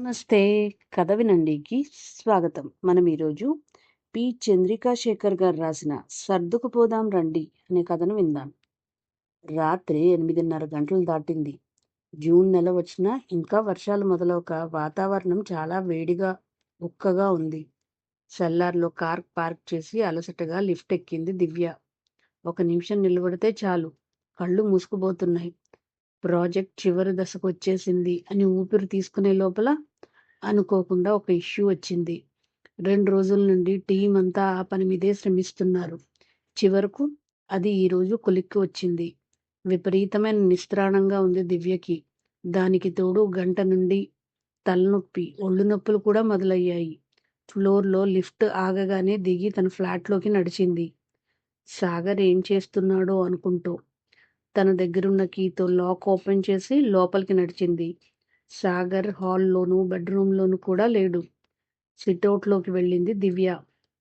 నమస్తే. కథ వినండికి స్వాగతం. మనం ఈరోజు పి. చంద్రికా శేఖర్ గారు రాసిన సర్దుకుపోదాం రండి అనే కథను విందాం. రాత్రి ఎనిమిదిన్నర గంటలు దాటింది. జూన్ నెల వచ్చినా ఇంకా వర్షాలు మొదలవక వాతావరణం చాలా వేడిగా ఉక్కగా ఉంది. సెల్లార్లో కార్ పార్క్ చేసి అలసటగా లిఫ్ట్ ఎక్కింది దివ్య. ఒక నిమిషం నిలబడితే చాలు. కళ్ళు మూసుకుపోతున్నాయి. ప్రాజెక్ట్ చివరి దశకు వచ్చేసింది అని ఊపిరి తీసుకునే లోపల అనుకోకుండా ఒక ఇష్యూ వచ్చింది. రెండు రోజుల నుండి టీం అంతా ఆ పని మీదే శ్రమిస్తున్నారు. చివరకు అది ఈరోజు కొలిక్కి వచ్చింది. విపరీతమైన నిస్త్రాణంగా ఉంది దివ్యకి. దానికి తోడు గంట నుండి తలనొప్పి ఒళ్ళు నొప్పులు కూడా మొదలయ్యాయి. ఫ్లోర్లో లిఫ్ట్ ఆగగానే దిగి తన ఫ్లాట్లోకి నడిచింది. సాగర్ ఏం చేస్తున్నాడో అనుకుంటూ తన దగ్గరున్న కీతో లాక్ ఓపెన్ చేసి లోపలికి నడిచింది. సాగర్ హాల్లోనూ బెడ్రూమ్లోనూ కూడా లేడు. సిట్అవుట్లోకి వెళ్ళింది దివ్య.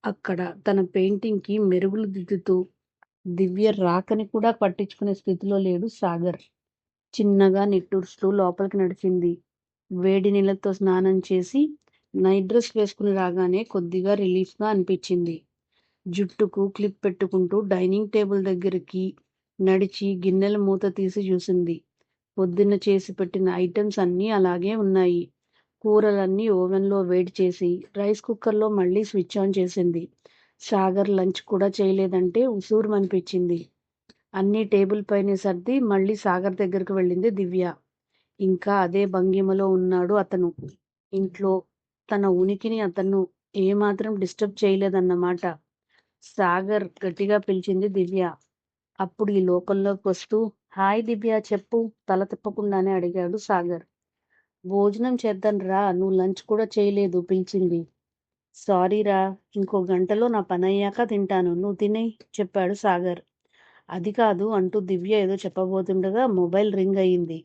అక్కడ తన పెయింటింగ్కి మెరుగులు దిద్దుతూ దివ్య రాకని కూడా పట్టించుకునే స్థితిలో లేడు సాగర్. చిన్నగా నిట్టూర్స్తూ లోపలికి నడిచింది. వేడి నీళ్ళతో స్నానం చేసి నైట్ డ్రెస్ వేసుకుని రాగానే కొద్దిగా రిలీఫ్గా అనిపించింది. జుట్టుకు క్లిప్ పెట్టుకుంటూ డైనింగ్ టేబుల్ దగ్గరికి నడిచి గిన్నెల మూత తీసి చూసింది. పొద్దున్న చేసి పెట్టిన ఐటమ్స్ అన్నీ అలాగే ఉన్నాయి. కూరలన్నీ ఓవెన్లో వేడి చేసి రైస్ కుక్కర్లో మళ్ళీ స్విచ్ ఆన్ చేసింది. సాగర్ లంచ్ కూడా చేయలేదంటే ఉసూరు అనిపించింది. అన్నీ టేబుల్ పైన సర్ది మళ్ళీ సాగర్ దగ్గరికి వెళ్ళింది దివ్య. ఇంకా అదే భంగిమలో ఉన్నాడు అతను. ఇంట్లో తన ఉనికిని అతను ఏమాత్రం డిస్టర్బ్ చేయలేదన్నమాట. సాగర్ గట్టిగా పిలిచింది దివ్య. అప్పుడు ఈ లోకంలోకి వస్తూ హాయ్ దివ్య చెప్పు. తల తిప్పకుండానే అడిగాడు సాగర్. భోజనం చేద్దాం రా నువ్వు లంచ్ కూడా చేయలేదు పిలిచింది. సారీ రా ఇంకో గంటలో నా పని అయ్యాక తింటాను. నువ్వు తినే చెప్పాడు సాగర్. అది కాదు అంటూ దివ్య ఏదో చెప్పబోతుండగా మొబైల్ రింగ్ అయ్యింది.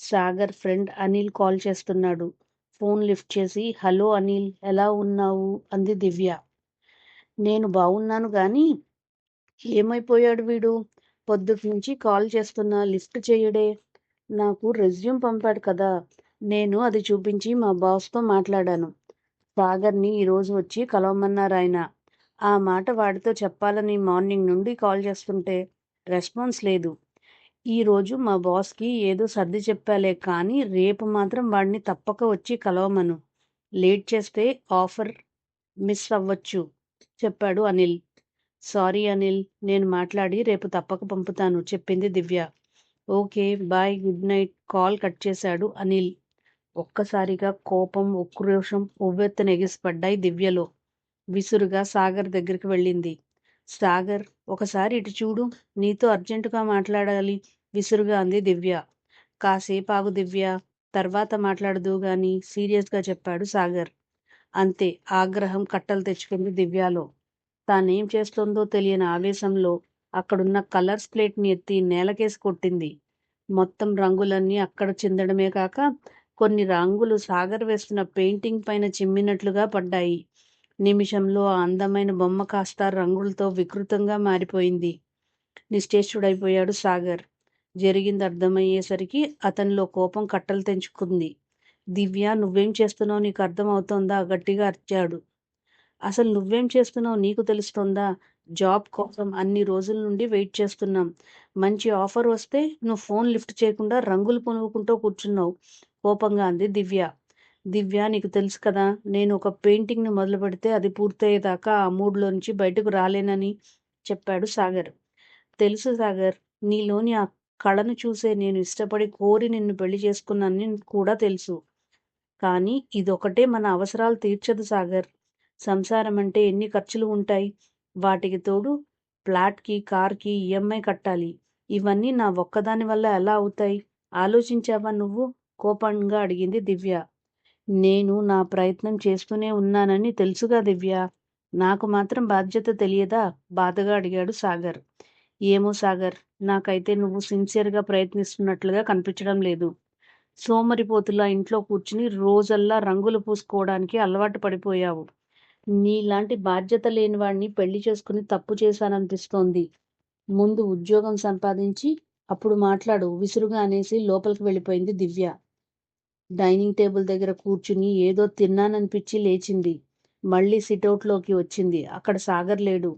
సాగర్ ఫ్రెండ్ అనిల్ కాల్ చేస్తున్నాడు. ఫోన్ లిఫ్ట్ చేసి హలో అనిల్ ఎలా ఉన్నావు? అంది దివ్య. నేను బాగున్నాను కానీ ఏమైపోయాడు వీడు? పొద్దుటి నుంచి కాల్ చేస్తున్నా లిఫ్ట్ చేయడే. నాకు రెజ్యూమ్ పంపాడు కదా. నేను అది చూపించి మా బాస్తో మాట్లాడాను. సాగర్ని ఈరోజు వచ్చి కలవమన్నారు ఆయన. ఆ మాట వాడితో చెప్పాలని మార్నింగ్ నుండి కాల్ చేస్తుంటే రెస్పాన్స్ లేదు. ఈరోజు మా బాస్కి ఏదో సర్ది చెప్పాలే కానీ రేపు మాత్రం వాడిని తప్పక వచ్చి కలవమను. లేట్ చేస్తే ఆఫర్ మిస్ అవ్వచ్చు చెప్పాడు అనిల్. సారీ అనిల్ నేను మాట్లాడి రేపు తప్పక పంపుతాను చెప్పింది Divya. Okay bye good night call cut చేశాడు అనిల్. ఒక్కసారిగా కోపం ఉక్రోషం ఉవ్వెత్తున ఎగిసిపడ్డాయి దివ్యలో. విసురుగా సాగర్ దగ్గరికి వెళ్ళింది. సాగర్ ఒకసారి ఇటు చూడు నీతో అర్జెంటుగా మాట్లాడాలి విసురుగా అంది దివ్య. కాసేపు ఆగు దివ్య తర్వాత మాట్లాడదు గాని సీరియస్గా చెప్పాడు సాగర్. అంతే ఆగ్రహం కట్టలు తెచ్చుకుంది దివ్యలో. తానేం చేస్తుందో తెలియని ఆవేశంలో అక్కడున్న కలర్స్ ప్లేట్ని ఎత్తి నేలకేసి కొట్టింది. మొత్తం రంగులన్నీ అక్కడ చిందడమే కాక కొన్ని రంగులు సాగర్ వేస్తున్న పెయింటింగ్ పైన చిమ్మినట్లుగా పడ్డాయి. నిమిషంలో ఆ అందమైన బొమ్మ కాస్త రంగులతో వికృతంగా మారిపోయింది. నిశ్చేష్టుడైపోయాడు సాగర్. జరిగింది అర్థమయ్యేసరికి అతనిలో కోపం కట్టలు తెంచుకుంది. దివ్య నువ్వేం చేస్తున్నావు నీకు అర్థమవుతోందా గట్టిగా అర్చాడు. అసలు నువ్వేం చేస్తున్నావు? నీకు తెలుస్తుందా? జాబ్ కోసం అన్ని రోజుల నుండి వెయిట్ చేస్తున్నాం. మంచి ఆఫర్ వస్తే నువ్వు ఫోన్ లిఫ్ట్ చేయకుండా రంగులు పొనుకుంటూ కూర్చున్నావు. కోపంగా అంది దివ్య. దివ్య నీకు తెలుసు కదా నేను ఒక పెయింటింగ్ని మొదలు పెడితే అది పూర్తయ్యేదాకా ఆ మూడ్లో నుంచి బయటకు రాలేనని చెప్పాడు సాగర్. తెలుసు సాగర్ నీలోని ఆ కళను చూసే నేను ఇష్టపడి కోరి నిన్ను పెళ్ళి చేసుకున్నానని కూడా తెలుసు. కానీ ఇదొకటే మన అవసరాలు తీర్చదు సాగర్. సంసారం అంటే ఎన్ని ఖర్చులు ఉంటాయి? వాటికి తోడు ఫ్లాట్కి కార్కి ఈఎంఐ కట్టాలి. ఇవన్నీ నా ఒక్కదాని వల్ల ఎలా అవుతాయి? ఆలోచించావా నువ్వు? కోపంగా అడిగింది దివ్య. నేను నా ప్రయత్నం చేస్తూనే ఉన్నానని తెలుసుగా దివ్య. నాకు మాత్రం బాధ్యత తెలియదా? బాధగా అడిగాడు సాగర్. ఏమో సాగర్ నాకైతే నువ్వు సిన్సియర్గా ప్రయత్నిస్తున్నట్లుగా కనిపించడం లేదు. సోమరిపోతులా ఇంట్లో కూర్చుని రోజల్లా రంగులు పూసుకోవడానికి అలవాటు పడిపోయావు. నీలాంటి బాధ్యత లేని వాడిని పెళ్ళి చేసుకుని తప్పు చేశాననిపిస్తోంది. ముందు ఉద్యోగం సంపాదించి అప్పుడు మాట్లాడు విసురుగా అనేసి లోపలికి వెళ్ళిపోయింది దివ్య. డైనింగ్ టేబుల్ దగ్గర కూర్చుని ఏదో తిన్నాననిపించి లేచింది. మళ్ళీ సిటౌట్లోకి వచ్చింది. అక్కడ సాగర్ లేడు.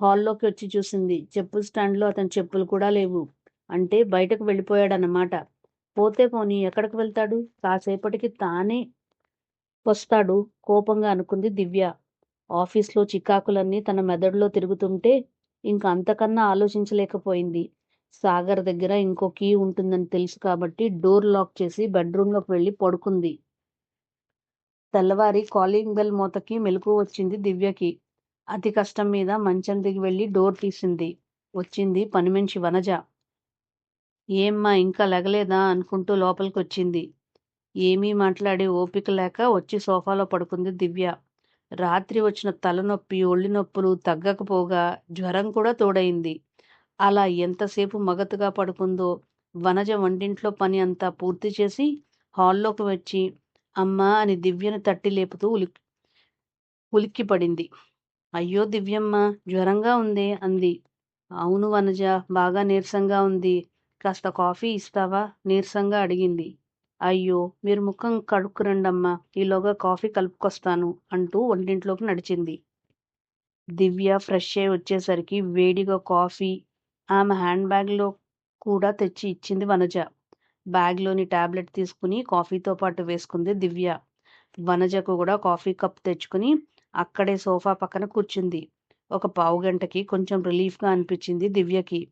హాల్లోకి వచ్చి చూసింది. చెప్పుల స్టాండ్లో అతని చెప్పులు కూడా లేవు. అంటే బయటకు వెళ్ళిపోయాడన్నమాట. పోతే పోనీ ఎక్కడికి వెళ్తాడు? కాసేపటికి తానే వస్తాడు కోపంగా అనుకుంది దివ్య. ఆఫీస్లో చికాకులన్నీ తన మెదడులో తిరుగుతుంటే ఇంక అంతకన్నా ఆలోచించలేకపోయింది. సాగర్ దగ్గర ఇంకో కీ ఉంటుందని తెలుసు కాబట్టి డోర్ లాక్ చేసి బెడ్రూమ్లోకి వెళ్ళి పడుకుంది. తెల్లవారి కాలింగ్ బెల్ మూతకి మెలకు వచ్చింది దివ్యకి. అతి కష్టం మీద మంచం దిగి వెళ్ళి డోర్ తీసింది. వచ్చింది పనిమనిషి వనజ. ఏమ్మా ఇంకా లెగలేదా అనుకుంటూ లోపలికి వచ్చింది ఏమీ మాట్లాడే ఓపిక లేక వచ్చి సోఫాలో పడుకుంది దివ్య. రాత్రి వచ్చిన తలనొప్పి ఒళ్ళి నొప్పులు తగ్గకపోగా జ్వరం కూడా తోడైంది. అలా ఎంతసేపు మగతుగా పడుకుందో వనజ వంటింట్లో పని అంతా పూర్తి చేసి హాల్లోకి వచ్చి అమ్మా అని దివ్యను తట్టి లేపుతూ ఉలిక్ ఉలిక్కి పడింది అయ్యో దివ్యమ్మ జ్వరంగా ఉంది అంది. అవును వనజ బాగా నీరసంగా ఉంది. కాస్త కాఫీ ఇస్తావా? నీరసంగా అడిగింది. అయ్యో మీరు ముఖం కడుక్కురండమ్మా ఈలోగా కాఫీ కలుపుకొస్తాను అంటూ వంటింట్లోకి నడిచింది. దివ్య ఫ్రెష్ అయి వచ్చేసరికి వేడిగా కాఫీ ఆమె హ్యాండ్ బ్యాగ్లో కూడా తెచ్చి ఇచ్చింది వనజ. బ్యాగ్లోని టాబ్లెట్ తీసుకుని కాఫీతో పాటు వేసుకుంది దివ్య. వనజకు కూడా కాఫీ కప్ తెచ్చుకుని అక్కడే సోఫా పక్కన కూర్చుంది. ఒక పావు గంటకి కొంచెం రిలీఫ్గా అనిపించింది దివ్యకి.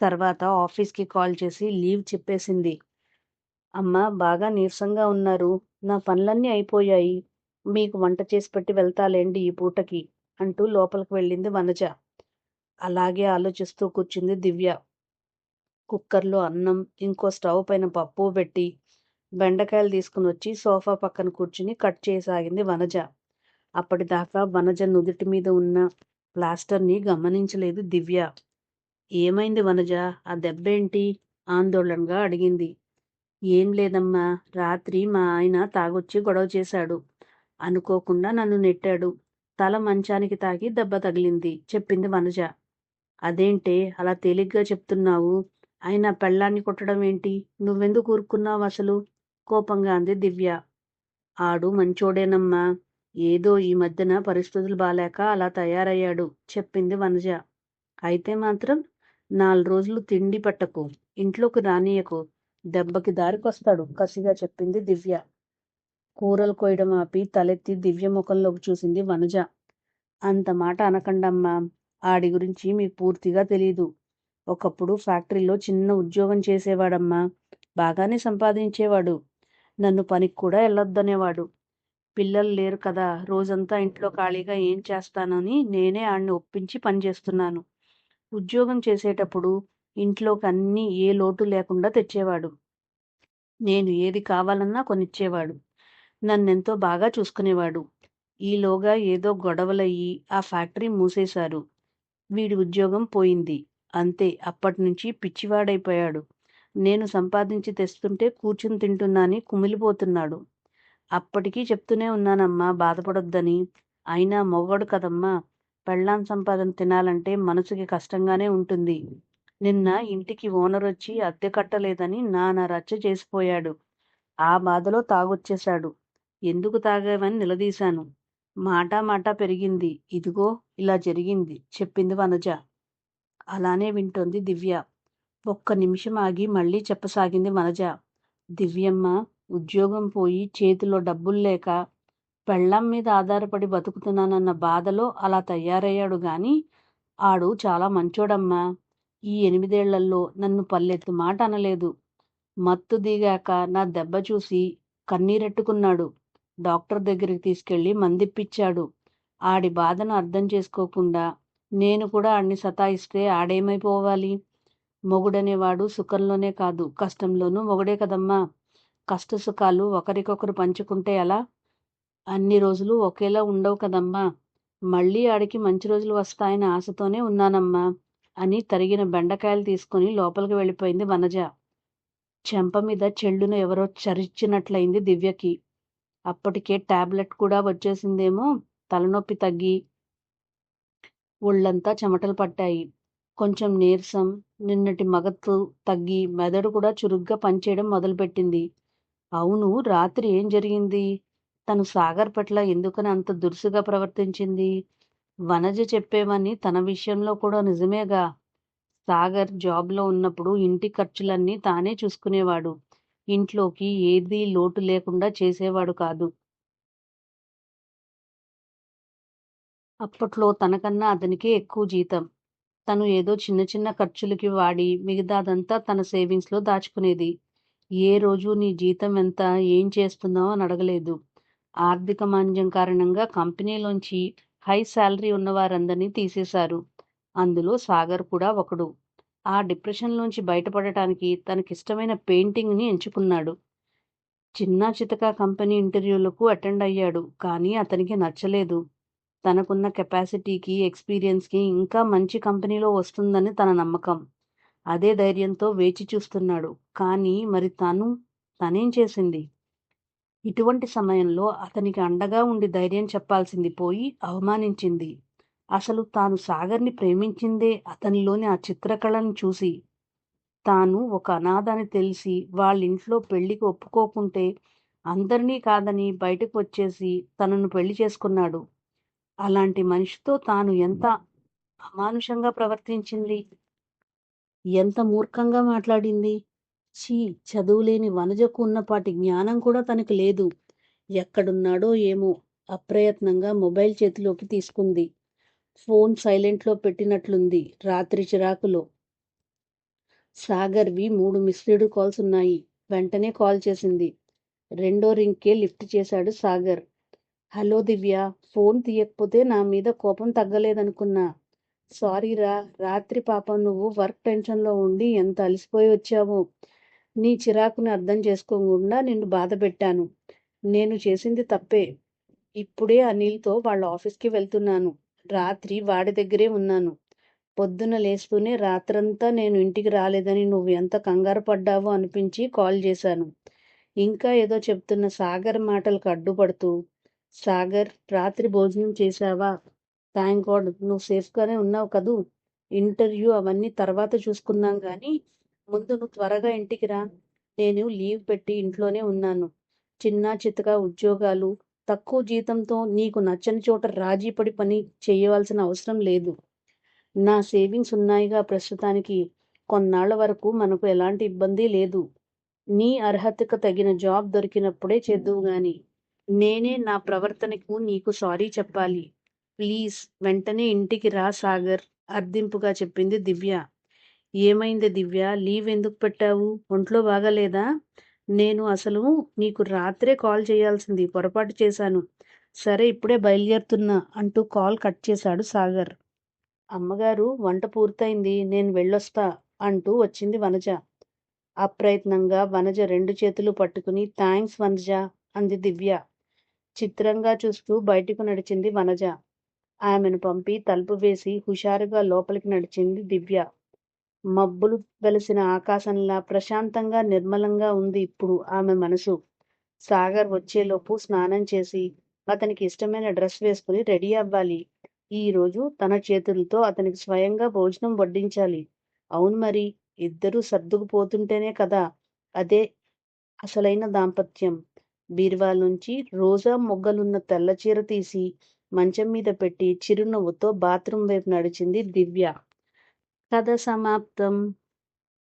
తర్వాత ఆఫీస్కి కాల్ చేసి లీవ్ చెప్పేసింది. అమ్మ బాగా నీరసంగా ఉన్నారు. నా పనులన్నీ అయిపోయాయి. మీకు వంట చేసి పెట్టి వెళ్తాలేండి ఈ పూటకి అంటూ లోపలికి వెళ్ళింది వనజ. అలాగే ఆలోచిస్తూ కూర్చుంది దివ్య. కుక్కర్లో అన్నం ఇంకో స్టవ్ పైన పప్పు పెట్టి బెండకాయలు తీసుకుని వచ్చి సోఫా పక్కన కూర్చుని కట్ చేయసాగింది వనజ. అప్పటిదాకా వనజ నుదుటి మీద ఉన్న ప్లాస్టర్ని గమనించలేదు దివ్య. ఏమైంది వనజ? ఆ దెబ్బేంటి? ఆందోళనగా అడిగింది. ఏం లేదమ్మా. రాత్రి మా ఆయన తాగొచ్చి గొడవ చేశాడు. అనుకోకుండా నన్ను నెట్టాడు. తల మంచానికి తాకి దెబ్బ తగిలింది. చెప్పింది వనజ. అదేంటే అలా తేలిగ్గా చెప్తున్నావు. ఆయన పెళ్ళాన్ని కొట్టడం ఏంటి? నువ్వెందుకు ఊరుకున్నావు అసలు? కోపంగా అంది దివ్య. ఆడు మంచోడేనమ్మా. ఏదో ఈ మధ్యన పరిస్థితులు బాలేక అలా తయారయ్యాడు. చెప్పింది వనజ. అయితే మాత్రం నాలుగు రోజులు తిండి పట్టకు. ఇంట్లోకి రానియకు. దెబ్బకి దారికొస్తాడు. కసిగా చెప్పింది దివ్య. కూరలు కోయడం ఆపి తలెత్తి దివ్య ముఖంలోకి చూసింది వనజ. అంత మాట అనకండమ్మా. ఆడి గురించి మీకు పూర్తిగా తెలీదు. ఒకప్పుడు ఫ్యాక్టరీలో చిన్న ఉద్యోగం చేసేవాడమ్మా. బాగానే సంపాదించేవాడు. నన్ను పనికి కూడా వెళ్ళొద్దనేవాడు పిల్లలు లేరు కదా. రోజంతా ఇంట్లో ఖాళీగా ఏం చేస్తానని నేనే ఆడిని ఒప్పించి పనిచేస్తున్నాను. ఉద్యోగం చేసేటప్పుడు ఇంట్లోకి అన్నీ ఏ లోటు లేకుండా తెచ్చేవాడు. నేను ఏది కావాలన్నా కొనిచ్చేవాడు. నన్నెంతో బాగా చూసుకునేవాడు. ఈలోగా ఏదో గొడవలయ్యి ఆ ఫ్యాక్టరీ మూసేశారు. వీడి ఉద్యోగం పోయింది. అంతే అప్పటినుంచి పిచ్చివాడైపోయాడు. నేను సంపాదించి తెస్తుంటే కూర్చుని తింటున్నాని కుమిలిపోతున్నాడు. అప్పటికీ చెప్తూనే ఉన్నానమ్మా బాధపడొద్దని. అయినా మొగడు కదమ్మా. పెళ్ళాం సంపాదన తినాలంటే మనసుకి కష్టంగానే ఉంటుంది. నిన్న ఇంటికి ఓనర్ వచ్చి అద్దె కట్టలేదని నాన్న రచ్చ చేసిపోయాడు. ఆ బాధలో తాగొచ్చేశాడు. ఎందుకు తాగావని నిలదీశాను. మాటా మాట పెరిగింది. ఇదిగో ఇలా జరిగింది చెప్పింది వనజ. అలానే వింటోంది దివ్య. ఒక్క నిమిషం ఆగి మళ్ళీ చెప్పసాగింది వనజ. దివ్యమ్మ ఉద్యోగం పోయి చేతిలో డబ్బులు లేక పెళ్ళం మీద ఆధారపడి బతుకుతున్నానన్న బాధలో అలా తయారయ్యాడు గాని ఆడు చాలా మంచోడమ్మా. ఈ ఎనిమిదేళ్ళలో నన్ను పల్లెత్తు మాట అనలేదు. మత్తు దిగాక నా దెబ్బ చూసి కన్నీరెట్టుకున్నాడు. డాక్టర్ దగ్గరికి తీసుకెళ్ళి మందిప్పిచ్చాడు. ఆడి బాధను అర్థం చేసుకోకుండా నేను కూడా ఆడిని సతాయిస్తే ఆడేమైపోవాలి? మొగుడనేవాడు సుఖంలోనే కాదు కష్టంలోనూ మొగుడే కదమ్మా. కష్ట సుఖాలు ఒకరికొకరు పంచుకుంటే ఎలా? అన్ని రోజులు ఒకేలా ఉండవు కదమ్మా. మళ్ళీ ఆడికి మంచి రోజులు వస్తాయని ఆశతోనే ఉన్నానమ్మా. అని తరిగిన బెండకాయలు తీసుకుని లోపలికి వెళ్ళిపోయింది వనజ. చెంప మీద చెల్లును ఎవరో చరిచినట్లయింది దివ్యకి. అప్పటికే టాబ్లెట్ కూడా వచ్చేసిందేమో తలనొప్పి తగ్గి ఒళ్ళంతా చెమటలు పట్టాయి. కొంచెం నీరసం నిన్నటి మగత్తు తగ్గి మెదడు కూడా చురుగ్గా పనిచేయడం మొదలుపెట్టింది. అవును రాత్రి ఏం జరిగింది? తను సాగర్ పట్ల ఎందుకని అంత దురుసుగా ప్రవర్తించింది? వనజ చెప్పేవన్నీ తన విషయంలో కూడా నిజమేగా. సాగర్ జాబ్లో ఉన్నప్పుడు ఇంటి ఖర్చులన్నీ తానే చూసుకునేవాడు. ఇంట్లోకి ఏదీ లోటు లేకుండా చేసేవాడు కాదు. అప్పట్లో తనకన్నా అతనికే ఎక్కువ జీతం. తను ఏదో చిన్న చిన్న ఖర్చులకి వాడి మిగతాదంతా తన సేవింగ్స్లో దాచుకునేది. ఏ రోజు నీ జీతం ఎంత ఏం చేస్తున్నావు అని అడగలేదు. ఆర్థిక మాంద్యం కారణంగా కంపెనీలోంచి హై శాలరీ ఉన్న వారందరినీ తీసేశారు. అందులో సాగర్ కూడా ఒకడు. ఆ డిప్రెషన్లోంచి బయటపడటానికి తనకిష్టమైన పెయింటింగ్ని ఎంచుకున్నాడు. చిన్న చితక కంపెనీ ఇంటర్వ్యూలకు అటెండ్ అయ్యాడు కానీ అతనికి నచ్చలేదు. తనకున్న కెపాసిటీకి ఎక్స్పీరియన్స్కి ఇంకా మంచి కంపెనీలో వస్తుందని తన నమ్మకం. అదే ధైర్యంతో వేచి చూస్తున్నాడు. కానీ మరి తను తనేం చేసింది? ఇటువంటి సమయంలో అతనికి అండగా ఉండి ధైర్యం చెప్పాల్సింది పోయి అవమానించింది. అసలు తాను సాగర్ని ప్రేమించిందే అతనిలోని ఆ చిత్రకళను చూసి. తాను ఒక అనాథని తెలిసి వాళ్ళింట్లో పెళ్ళికి ఒప్పుకోకుంటే అందరినీ కాదని బయటకు వచ్చేసి తనను పెళ్ళి చేసుకున్నాడు. అలాంటి మనిషితో తాను ఎంత అమానుషంగా ప్రవర్తించింది? ఎంత మూర్ఖంగా మాట్లాడింది? ఛీ చదువులేని వనజకు ఉన్నపాటి జ్ఞానం కూడా తనకు లేదు. ఎక్కడున్నాడో ఏమో అప్రయత్నంగా మొబైల్ చేతిలోకి తీసుకుంది. ఫోన్ సైలెంట్లో పెట్టినట్లుంది రాత్రి చిరాకులో. సాగర్వి మూడు మిస్డ్ కాల్స్ ఉన్నాయి. వెంటనే కాల్ చేసింది. రెండో రింగ్కే లిఫ్ట్ చేశాడు సాగర్. హలో దివ్య ఫోన్ తీయకపోతే నా మీద కోపం తగ్గలేదనుకున్నా. సారీరా రాత్రి పాపం నువ్వు వర్క్ టెన్షన్లో ఉండి ఎంత అలసిపోయి వచ్చావో. నీ చిరాకుని అర్థం చేసుకోకుండా నిన్ను బాధ పెట్టాను. నేను చేసింది తప్పే. ఇప్పుడే అనిల్తో వాళ్ళ ఆఫీస్కి వెళ్తున్నాను. రాత్రి వాడి దగ్గరే ఉన్నాను. పొద్దున లేస్తూనే రాత్రంతా నేను ఇంటికి రాలేదని నువ్వు ఎంత కంగారు పడ్డావో అనిపించి కాల్ చేశాను. ఇంకా ఏదో చెప్తున్న సాగర్ మాటలకు అడ్డుపడుతూ సాగర్ రాత్రి భోజనం చేశావా? థ్యాంక్ గాడ్ నువ్వు సేఫ్గానే ఉన్నావు కదూ? ఇంటర్వ్యూ అవన్నీ తర్వాత చూసుకుందాం కానీ ముందు నువ్వు త్వరగా ఇంటికి రా. నేను లీవ్ పెట్టి ఇంట్లోనే ఉన్నాను. చిన్న చితక ఉద్యోగాలు తక్కువ జీతంతో నీకు నచ్చని చోట రాజీ పడి పని చేయవలసిన అవసరం లేదు. నా సేవింగ్స్ ఉన్నాయిగా ప్రస్తుతానికి. కొన్నాళ్ళ వరకు మనకు ఎలాంటి ఇబ్బంది లేదు. నీ అర్హతకు తగిన జాబ్ దొరికినప్పుడే చేద్దువు గాని. నేనే నా ప్రవర్తనకు నీకు సారీ చెప్పాలి. ప్లీజ్ వెంటనే ఇంటికి రా సాగర్ అర్థింపుగా చెప్పింది దివ్య. ఏమైంది దివ్య? లీవ్ ఎందుకు పెట్టావు? ఒంట్లో బాగలేదా? నేను అసలు నీకు రాత్రే కాల్ చేయాల్సింది పొరపాటు చేశాను. సరే ఇప్పుడే బయలుదేరుతున్నా అంటూ కాల్ కట్ చేశాడు సాగర్. అమ్మగారు వంట పూర్తయింది నేను వెళ్ళొస్తా అంటూ వచ్చింది వనజ. అప్రయత్నంగా వనజ రెండు చేతులు పట్టుకుని థ్యాంక్స్ వనజ అంది దివ్య. చిత్రంగా చూస్తూ బయటకు నడిచింది వనజ. ఆమెను పంపి తలుపు వేసి హుషారుగా లోపలికి నడిచింది దివ్య. మబ్బులు వెలిసిన ఆకాశంలా ప్రశాంతంగా నిర్మలంగా ఉంది ఇప్పుడు ఆమె మనసు. సాగర్ వచ్చేలోపు స్నానం చేసి అతనికి ఇష్టమైన డ్రెస్ వేసుకుని రెడీ అవ్వాలి. ఈ రోజు తన చేతులతో అతనికి స్వయంగా భోజనం వడ్డించాలి. అవును మరి ఇద్దరూ సర్దుకుపోతుంటేనే కదా? అదే అసలైన దాంపత్యం. బీరువా నుంచి రోజా మొగ్గలున్న తెల్ల చీర తీసి మంచం మీద పెట్టి చిరునవ్వుతో బాత్రూం వైపు నడిచింది దివ్య. కథ సమాప్తం